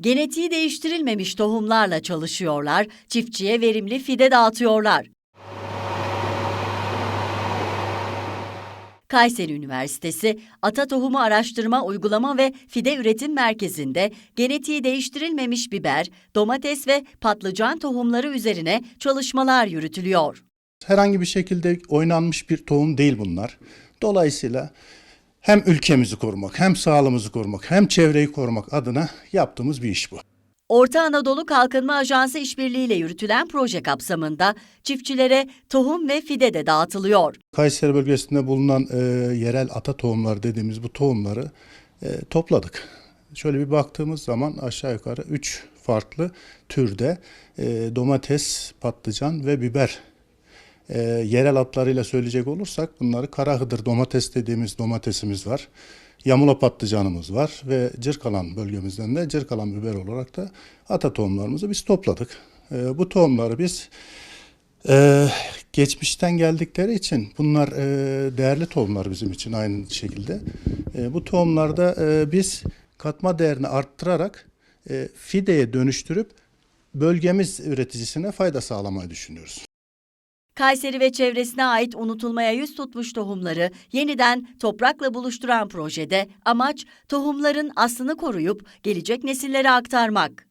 Genetiği değiştirilmemiş tohumlarla çalışıyorlar, çiftçiye verimli fide dağıtıyorlar. Kayseri Üniversitesi Ata Tohumu Araştırma Uygulama ve Fide Üretim Merkezi'nde genetiği değiştirilmemiş biber, domates ve patlıcan tohumları üzerine çalışmalar yürütülüyor. Herhangi bir şekilde oynanmış bir tohum değil bunlar. Dolayısıyla hem ülkemizi korumak, hem sağlığımızı korumak, hem çevreyi korumak adına yaptığımız bir iş bu. Orta Anadolu Kalkınma Ajansı işbirliğiyle yürütülen proje kapsamında çiftçilere tohum ve fide de dağıtılıyor. Kayseri bölgesinde bulunan e, yerel ata tohumları dediğimiz bu tohumları e, topladık. Şöyle bir baktığımız zaman aşağı yukarı 3 farklı türde e, domates, patlıcan ve biber e, yerel adlarıyla söyleyecek olursak bunları Karahıdır domates dediğimiz domatesimiz var. Yamula patlıcanımız var ve Cırkalan bölgemizden de Cırkalan biber olarak da ata tohumlarımızı biz topladık. E, bu tohumları biz ee, geçmişten geldikleri için bunlar e, değerli tohumlar bizim için aynı şekilde. E, bu tohumlarda e, biz katma değerini arttırarak e, fideye dönüştürüp bölgemiz üreticisine fayda sağlamayı düşünüyoruz. Kayseri ve çevresine ait unutulmaya yüz tutmuş tohumları yeniden toprakla buluşturan projede amaç tohumların aslını koruyup gelecek nesillere aktarmak.